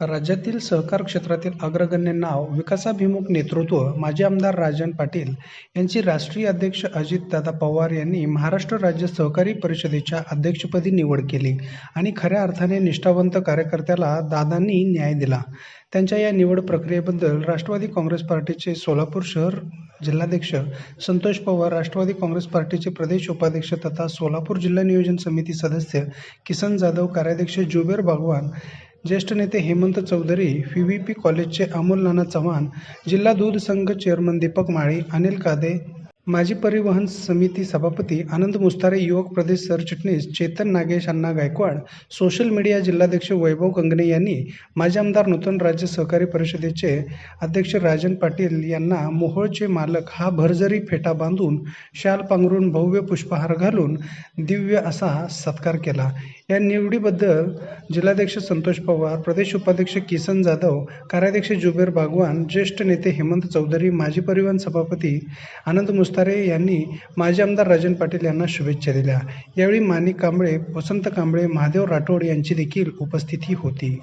राज्यातील सहकार क्षेत्रातील अग्रगण्य नाव विकासाभिमुख नेतृत्व माजी आमदार राजन पाटील यांची राष्ट्रीय अध्यक्ष अजितदादा पवार यांनी महाराष्ट्र राज्य सहकारी परिषदेच्या अध्यक्षपदी निवड केली आणि खऱ्या अर्थाने निष्ठावंत कार्यकर्त्याला दादांनी न्याय दिला. त्यांच्या या निवड प्रक्रियेबद्दल राष्ट्रवादी काँग्रेस पार्टीचे सोलापूर शहर जिल्हाध्यक्ष संतोष पवार राष्ट्रवादी काँग्रेस पार्टीचे प्रदेश उपाध्यक्ष तथा सोलापूर जिल्हा नियोजन समिती सदस्य किसन जाधव कार्याध्यक्ष जुबेर बागवान ज्येष्ठ नेते Hemant Chaudhari V V P कॉलेजचे अमोल नाना चव्हाण जिल्हा दूध संघ चेअरमन दीपक माळी अनिल कादे माजी परिवहन समिती सभापती आनंद मुस्तारे युवक प्रदेश सरचिटणीस चेतन नागेश अण्णा गायकवाड सोशल मीडिया जिल्हाध्यक्ष वैभव कंगणे यांनी माजी आमदार नूतन राज्य सहकारी परिषदेचे अध्यक्ष राजन पाटील यांना मोहोळचे मालक हा भरजरी फेटा बांधून शाल पांघरून भव्य पुष्पहार घालून दिव्य असा सत्कार केला. या निवडीबद्दल जिल्हाध्यक्ष संतोष पवार प्रदेश उपाध्यक्ष किसन जाधव कार्याध्यक्ष जुबेर बागवान ज्येष्ठ नेते हेमंत चौधरी माजी परिवहन सभापती आनंद मुस्तारे यांनी माजी आमदार राजन पाटील यांना शुभेच्छा दिल्या. यावेळी माणिक कांबळे वसंत कांबळे महादेव राठोड यांची देखील उपस्थिती होती.